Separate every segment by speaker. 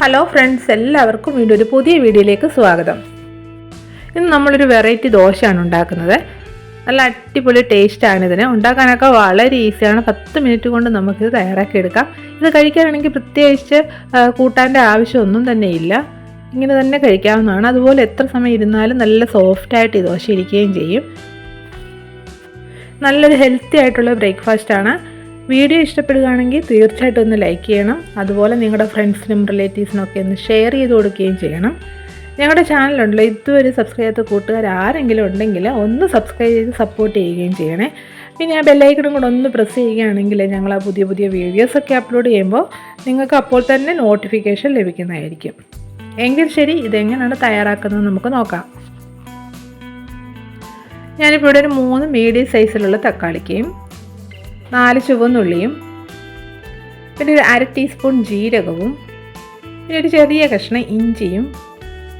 Speaker 1: Hello friends എല്ലാവർക്കും വീണ്ടും ഒരു പുതിയ വീഡിയോയിലേക്ക് സ്വാഗതം. ഇന്ന് നമ്മളൊരു വെറൈറ്റി ദോശയാണ് ഉണ്ടാക്കുന്നത്. നല്ല അടിപൊളി ടേസ്റ്റാണ് ഇതിന്. ഉണ്ടാക്കാനൊക്കെ വളരെ ഈസിയാണ് പത്ത് മിനിറ്റ് കൊണ്ട് നമുക്കിത് തയ്യാറാക്കിയെടുക്കാം ഇത് കഴിക്കാനാണെങ്കിൽ പ്രത്യേകിച്ച് കൂട്ടാന്റെ ആവശ്യമൊന്നും തന്നെ ഇല്ല. ഇങ്ങനെ തന്നെ കഴിക്കാവുന്നതാണ്. അതുപോലെ എത്ര സമയം ഇരുന്നാലും നല്ല സോഫ്റ്റായിട്ട് ഈ ദോശ ഇരിക്കുകയും ചെയ്യും. നല്ലൊരു ഹെൽത്തി ആയിട്ടുള്ള ബ്രേക്ക്ഫാസ്റ്റാണ് വീഡിയോ ഇഷ്ടപ്പെടുകയാണെങ്കിൽ തീർച്ചയായിട്ടും ഒന്ന് ലൈക്ക് ചെയ്യണം. അതുപോലെ നിങ്ങളുടെ ഫ്രണ്ട്സിനും റിലേറ്റീവ്സിനും ഒക്കെ ഒന്ന് ഷെയർ ചെയ്ത് കൊടുക്കുകയും ചെയ്യണം. ഞങ്ങളുടെ ചാനലുണ്ടല്ലോ ഇതുവരെ സബ്സ്ക്രൈബ് ചെയ്ത കൂട്ടുകാർ ആരെങ്കിലും ഉണ്ടെങ്കിൽ ഒന്ന് സബ്സ്ക്രൈബ് ചെയ്ത് സപ്പോർട്ട് ചെയ്യുകയും ചെയ്യണേ. പിന്നെ ആ ബെല്ലൈക്കണും കൂടെ ഒന്ന് പ്രസ് ചെയ്യുകയാണെങ്കിൽ ഞങ്ങൾ ആ പുതിയ പുതിയ വീഡിയോസൊക്കെ അപ്ലോഡ് ചെയ്യുമ്പോൾ നിങ്ങൾക്ക് അപ്പോൾ തന്നെ നോട്ടിഫിക്കേഷൻ ലഭിക്കുന്നതായിരിക്കും. എങ്കിൽ ശരി ഇതെങ്ങനെയാണ് തയ്യാറാക്കുന്നത് നമുക്ക് നോക്കാം. ഞാനിപ്പോൾ ഇവിടെ ഒരു മൂന്ന് മീഡിയം സൈസിലുള്ള തക്കാളിക്കയും നാല് ചുവന്നുള്ളിയും പിന്നെ ഒരു അര ടീസ്പൂൺ ജീരകവും പിന്നെ ഒരു ചെറിയ കഷ്ണം ഇഞ്ചിയും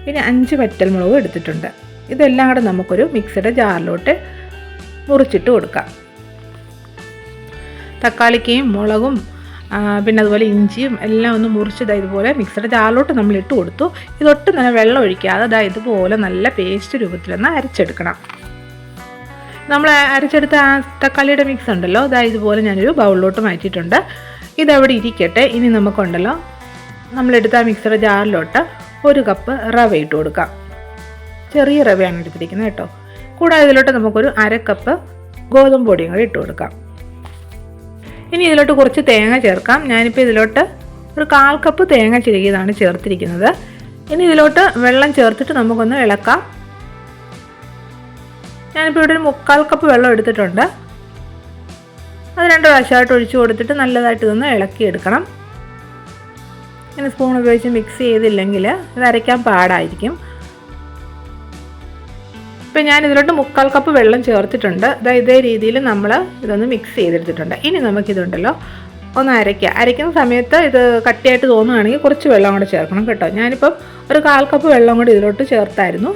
Speaker 1: പിന്നെ അഞ്ച് വറ്റൽമുളകും എടുത്തിട്ടുണ്ട്. ഇതെല്ലാം കൂടെ നമുക്കൊരു മിക്സിയുടെ ജാറിലോട്ട് മുറിച്ചിട്ട് കൊടുക്കാം. തക്കാളിക്കയും മുളകും പിന്നെ അതുപോലെ ഇഞ്ചിയും എല്ലാം ഒന്ന് മുറിച്ചത് ഇതുപോലെ മിക്സിയുടെ ജാറിലോട്ട് നമ്മൾ ഇട്ട് കൊടുത്തു. ഇതൊട്ടും തന്നെ വെള്ളം ഒഴിക്കാതെ അതായത് ഇതുപോലെ നല്ല പേസ്റ്റ് രൂപത്തിലൊന്ന് അരച്ചെടുക്കണം. നമ്മൾ അരച്ചെടുത്ത ആ തക്കാളിയുടെ മിക്സ് ഉണ്ടല്ലോ? അതാ ഇതുപോലെ ഞാനൊരു ബൗളിലോട്ട് മാറ്റിയിട്ടുണ്ട്. ഇതവിടെ ഇരിക്കട്ടെ. ഇനി നമുക്കുണ്ടല്ലോ നമ്മളെടുത്ത ആ മിക്സർ ജാറിലോട്ട് ഒരു കപ്പ് റവ ഇട്ട് കൊടുക്കാം. ചെറിയ റവയാണ് എടുത്തിരിക്കുന്നത് കേട്ടോ. കൂടാതെ ഇതിലോട്ട് നമുക്കൊരു അര കപ്പ് ഗോതമ്പ് പൊടിയും കൂടി ഇട്ട് കൊടുക്കാം. ഇനി ഇതിലോട്ട് കുറച്ച് തേങ്ങ ചേർക്കാം. ഞാനിപ്പോൾ ഇതിലോട്ട് ഒരു കാൽ കപ്പ് തേങ്ങ ചിരകിയതാണ് ചേർത്തിരിക്കുന്നത്. ഇനി ഇതിലോട്ട് വെള്ളം ചേർത്തിട്ട് നമുക്കൊന്ന് ഇളക്കാം. ഞാനിപ്പോൾ ഇവിടെ ഒരു മുക്കാൽ കപ്പ് വെള്ളം എടുത്തിട്ടുണ്ട്. അത് രണ്ട് പ്രാവശ്യമായിട്ട് ഒഴിച്ചു കൊടുത്തിട്ട് നല്ലതായിട്ട് ഇതൊന്ന് ഇളക്കിയെടുക്കണം. ഇങ്ങനെ സ്പൂൺ ഉപയോഗിച്ച് മിക്സ് ചെയ്തില്ലെങ്കിൽ ഇത് അരയ്ക്കാൻ പാടായിരിക്കും. ഇപ്പം ഞാൻ ഇതിലോട്ട് മുക്കാൽ കപ്പ് വെള്ളം ചേർത്തിട്ടുണ്ട്. ഇതാ ഇതേ രീതിയിൽ നമ്മൾ ഇതൊന്ന് മിക്സ് ചെയ്തെടുത്തിട്ടുണ്ട്. ഇനി നമുക്കിതുണ്ടല്ലോ ഒന്ന് അരയ്ക്കുക. അരയ്ക്കുന്ന സമയത്ത് ഇത് കട്ടിയായിട്ട് തോന്നുകയാണെങ്കിൽ കുറച്ച് വെള്ളം കൂടെ ചേർക്കണം കേട്ടോ. ഞാനിപ്പം ഒരു കാൽ കപ്പ് വെള്ളം കൂടി ഇതിലോട്ട് ചേർത്തായിരുന്നു.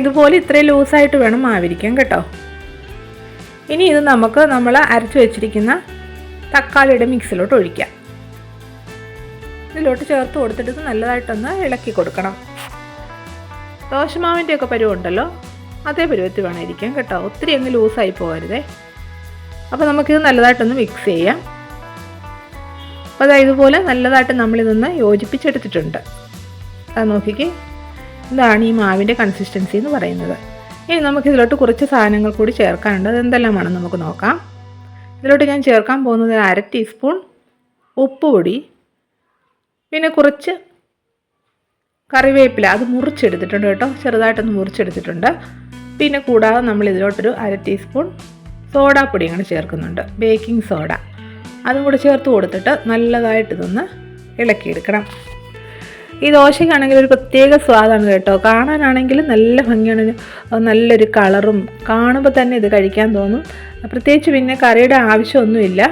Speaker 1: ഇതുപോലെ ഇത്രയും ലൂസായിട്ട് വേണം മാവിരിക്കാൻ കേട്ടോ. ഇനി ഇത് നമുക്ക് നമ്മൾ അരച്ചു വെച്ചിരിക്കുന്ന തക്കാളിയുടെ മിക്സിലോട്ട് ഒഴിക്കാം. ഇതിലോട്ട് ചേർത്ത് കൊടുത്തിട്ട് നല്ലതായിട്ടൊന്ന് ഇളക്കി കൊടുക്കണം. ദോശമാവിന്റെ ഒക്കെ പരുവുണ്ടല്ലോ അതേ പരുവത്തിൽ വേണം കേട്ടോ. ഒത്തിരി അങ്ങ് ലൂസായി പോകരുതേ. അപ്പോൾ നമുക്കിത് നല്ലതായിട്ടൊന്ന് മിക്സ് ചെയ്യാം. അതായത് ഇതുപോലെ നല്ലതായിട്ട് നമ്മളിതൊന്ന് യോജിപ്പിച്ചെടുത്തിട്ടുണ്ട്. അത് നോക്കിക്കേ. ഇതാണ് ഈ മാവിന്റെ കൺസിസ്റ്റൻസി എന്ന് പറയുന്നത്. ഇനി നമുക്ക് ഇതിലോട്ട് കുറച്ച് സാധനങ്ങൾ കൂടി ചേർക്കാനുണ്ട്. അതെന്തെല്ലാമാണെന്ന് നമുക്ക് നോക്കാം. ഇതിലോട്ട് ഞാൻ ചേർക്കാൻ പോകുന്നത് അര ടീസ്പൂൺ ഉപ്പ് പൊടി പിന്നെ കുറച്ച് കറിവേപ്പില. അത് മുറിച്ചെടുത്തിട്ടുണ്ട് കേട്ടോ. ചെറുതായിട്ടൊന്ന് മുറിച്ചെടുത്തിട്ടുണ്ട്. പിന്നെ കൂടാതെ നമ്മൾ ഇതിലോട്ടൊരു അര ടീസ്പൂൺ സോഡാപ്പൊടി അങ്ങനെ ചേർക്കുന്നുണ്ട്. ബേക്കിംഗ് സോഡ അതും കൂടെ ചേർത്ത് കൊടുത്തിട്ട് നല്ലതായിട്ട് ഇതൊന്ന് ഇളക്കിയെടുക്കണം. ഈ ദോശയ്ക്കാണെങ്കിൽ ഒരു പ്രത്യേക സ്വാദാണ് കേട്ടോ. കാണാനാണെങ്കിൽ നല്ല ഭംഗിയാണ്. നല്ലൊരു കളറും കാണുമ്പോൾ തന്നെ ഇത് കഴിക്കാൻ തോന്നും. പ്രത്യേകിച്ച് പിന്നെ കറിയുടെ ആവശ്യമൊന്നുമില്ല.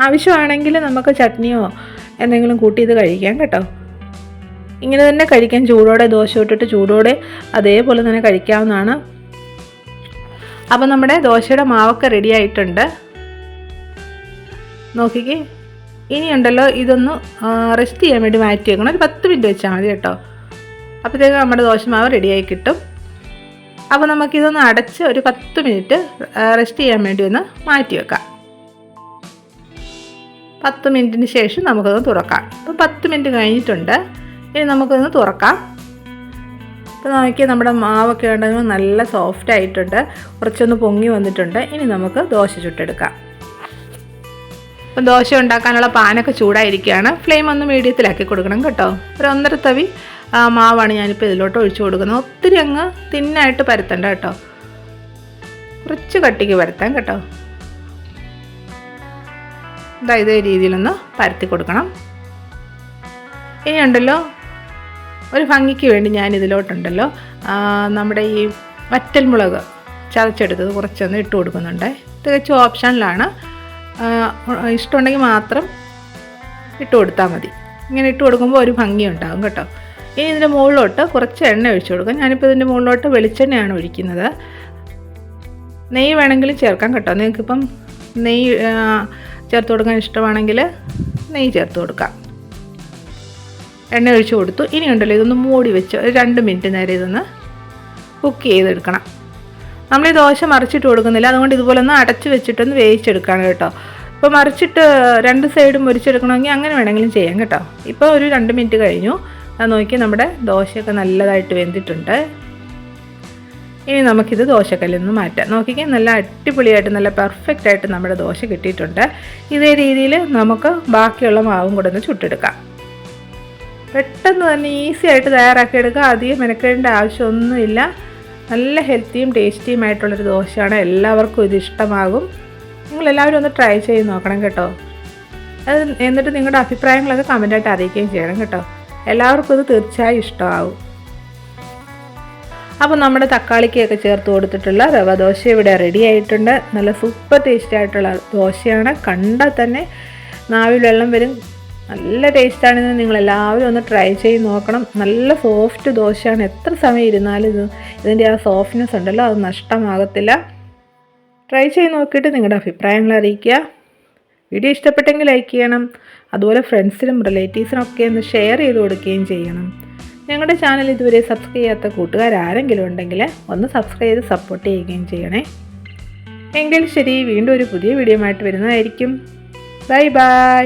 Speaker 1: ആവശ്യമാണെങ്കിൽ നമുക്ക് ചട്നിയോ എന്തെങ്കിലും കൂട്ടി ഇത് കഴിക്കാം കേട്ടോ. ഇങ്ങനെ തന്നെ കഴിക്കാൻ ചൂടോടെ ദോശ ഇട്ടിട്ട് ചൂടോടെ അതേപോലെ തന്നെ കഴിക്കാവുന്നതാണ്. അപ്പം നമ്മുടെ ദോശയുടെ മാവൊക്കെ റെഡി ആയിട്ടുണ്ട്. നോക്കിക്കേ. ഇനിയുണ്ടല്ലോ ഇതൊന്ന് റെസ്റ്റ് ചെയ്യാൻ വേണ്ടി മാറ്റി വെക്കണം ഒരു പത്ത് മിനിറ്റ് വെച്ചാൽ മതി കേട്ടോ. അപ്പോഴത്തേക്ക് നമ്മുടെ ദോശമാവ് റെഡിയായി കിട്ടും. അപ്പോൾ നമുക്കിതൊന്ന് അടച്ച് ഒരു പത്ത് മിനിറ്റ് റെസ്റ്റ് ചെയ്യാൻ വേണ്ടി ഒന്ന് മാറ്റി വെക്കാം. പത്ത് മിനിറ്റിന് ശേഷം നമുക്കത് തുറക്കാം. ഇപ്പം പത്ത് മിനിറ്റ് കഴിഞ്ഞിട്ടുണ്ട്. ഇനി നമുക്കൊന്ന് തുറക്കാം. ഇപ്പോൾ നോക്കി നമ്മുടെ മാവൊക്കെ ഉണ്ടെങ്കിൽ നല്ല സോഫ്റ്റ് ആയിട്ടുണ്ട്. കുറച്ചൊന്ന് പൊങ്ങി വന്നിട്ടുണ്ട്. ഇനി നമുക്ക് ദോശ ചുട്ടെടുക്കാം. അപ്പം ദോശ ഉണ്ടാക്കാനുള്ള പാനൊക്കെ ചൂടായിരിക്കുകയാണ്. ഫ്ലെയിം ഒന്ന് മീഡിയത്തിലാക്കി കൊടുക്കണം കേട്ടോ. ഒരു ഒന്നര തവി മാവാണ് ഞാനിപ്പോൾ ഇതിലോട്ട് ഒഴിച്ചു കൊടുക്കുന്നത്. ഒത്തിരി അങ്ങ് തിന്നായിട്ട് പരത്തണ്ട കേട്ടോ. കുറച്ച് കട്ടിക്ക് പരത്താം കേട്ടോ. ഇതാ രീതിയിലൊന്ന് പരത്തി കൊടുക്കണം. ഇനി ഉണ്ടല്ലോ ഒരു ഭംഗിക്ക് വേണ്ടി ഞാൻ ഇതിലോട്ടുണ്ടല്ലോ നമ്മുടെ ഈ വറ്റൽമുളക് ചതച്ചെടുത്തത് കുറച്ചൊന്ന് ഇട്ട് കൊടുക്കുന്നുണ്ട്. തികച്ചും ഓപ്ഷനിലാണ് ഇഷ്ടമുണ്ടെങ്കിൽ മാത്രം ഇട്ട് കൊടുത്താൽ മതി. ഇങ്ങനെ ഇട്ട് കൊടുക്കുമ്പോൾ ഒരു ഭംഗി ഉണ്ടാകും കേട്ടോ. ഇനി ഇതിന്റെ മുകളിലോട്ട് കുറച്ച് എണ്ണ ഒഴിച്ചു കൊടുക്കാം. ഞാനിപ്പോൾ ഇതിന്റെ മുകളിലോട്ട് വെളിച്ചെണ്ണയാണ് ഒഴിക്കുന്നത്. നെയ്യ് വേണമെങ്കിലും ചേർക്കാം കേട്ടോ. നിങ്ങൾക്കിപ്പം നെയ്യ് ചേർത്ത് കൊടുക്കാൻ ഇഷ്ടമാണെങ്കിൽ നെയ്യ് ചേർത്ത് കൊടുക്കാം. എണ്ണ ഒഴിച്ച് കൊടുത്തു. ഇനിയുണ്ടല്ലോ ഇതൊന്ന് മൂടി വെച്ച് രണ്ട് മിനിറ്റ് നേരം ഇതൊന്ന് കുക്ക് ചെയ്തെടുക്കണം. നമ്മൾ ഈ ദോശ മറിച്ചിട്ട് കൊടുക്കുന്നില്ല. അതുകൊണ്ട് ഇതുപോലെ ഒന്ന് അടച്ച് വെച്ചിട്ടൊന്ന് വേവിച്ചെടുക്കുകയാണ് കേട്ടോ. ഇപ്പോൾ മറിച്ചിട്ട് രണ്ട് സൈഡും മുരിച്ചെടുക്കണമെങ്കിൽ അങ്ങനെ വേണമെങ്കിലും ചെയ്യാം കേട്ടോ. ഇപ്പോൾ ഒരു രണ്ട് മിനിറ്റ് കഴിഞ്ഞു. അത് നോക്കി നമ്മുടെ ദോശയൊക്കെ നല്ലതായിട്ട് വെന്തിട്ടുണ്ട്. ഇനി നമുക്കിത് ദോശക്കല്ലിൽ നിന്ന് മാറ്റാം. നോക്കിക്കാൻ നല്ല അടിപൊളിയായിട്ട് നല്ല പെർഫെക്റ്റ് ആയിട്ട് നമ്മുടെ ദോശ കിട്ടിയിട്ടുണ്ട്. ഇതേ രീതിയിൽ നമുക്ക് ബാക്കിയുള്ള മാവും കൂടെ ഒന്ന് ചുട്ടെടുക്കാം. പെട്ടെന്ന് തന്നെ ഈസി ആയിട്ട് തയ്യാറാക്കി എടുക്കുക അധികം മെനക്കേണ്ട ആവശ്യമൊന്നുമില്ല. നല്ല ഹെൽത്തിയും ടേസ്റ്റിയുമായിട്ടുള്ളൊരു ദോശയാണ്. എല്ലാവർക്കും ഇത് ഇഷ്ടമാകും. നിങ്ങളെല്ലാവരും ഒന്ന് ട്രൈ ചെയ്ത് നോക്കണം കേട്ടോ. അത് എന്നിട്ട് നിങ്ങളുടെ അഭിപ്രായങ്ങളൊക്കെ കമന്റായിട്ട് അറിയിക്കുകയും ചെയ്യണം കേട്ടോ. എല്ലാവർക്കും ഇത് തീർച്ചയായും ഇഷ്ടമാകും. അപ്പോൾ നമ്മുടെ തക്കാളിക്കൊക്കെ ചേർത്ത് കൊടുത്തിട്ടുള്ള റവ ദോശ ഇവിടെ റെഡി ആയിട്ടുണ്ട്. നല്ല സൂപ്പർ ടേസ്റ്റി ആയിട്ടുള്ള ദോശയാണ്. കണ്ടാൽ തന്നെ നാവിൽ വെള്ളം വരും. നല്ല ടേസ്റ്റാണെന്ന് നിങ്ങൾ എല്ലാവരും ഒന്ന് ട്രൈ ചെയ്ത് നോക്കണം. നല്ല സോഫ്റ്റ് ദോശയാണ്. എത്ര സമയം ഇരുന്നാലും ഇത് ഇതിന്റെ ആ സോഫ്റ്റ്നെസ് ഉണ്ടല്ലോ അത് നഷ്ടമാകത്തില്ല. ട്രൈ ചെയ്ത് നോക്കിയിട്ട് നിങ്ങളുടെ അഭിപ്രായങ്ങൾ അറിയിക്കുക. വീഡിയോ ഇഷ്ടപ്പെട്ടെങ്കിൽ ലൈക്ക് ചെയ്യണം. അതുപോലെ ഫ്രണ്ട്സിനും റിലേറ്റീവ്സിനും ഒക്കെ ഒന്ന് ഷെയർ ചെയ്ത് കൊടുക്കുകയും ചെയ്യണം. ഞങ്ങളുടെ ചാനൽ ഇതുവരെ സബ്സ്ക്രൈബ് ചെയ്യാത്ത കൂട്ടുകാരാരെങ്കിലും ഉണ്ടെങ്കിൽ ഒന്ന് സബ്സ്ക്രൈബ് ചെയ്ത് സപ്പോർട്ട് ചെയ്യുകയും ചെയ്യണേ. എങ്കിൽ ശരി വീണ്ടും ഒരു പുതിയ വീഡിയോ ആയിട്ട് വരുന്നതായിരിക്കും. Bye bye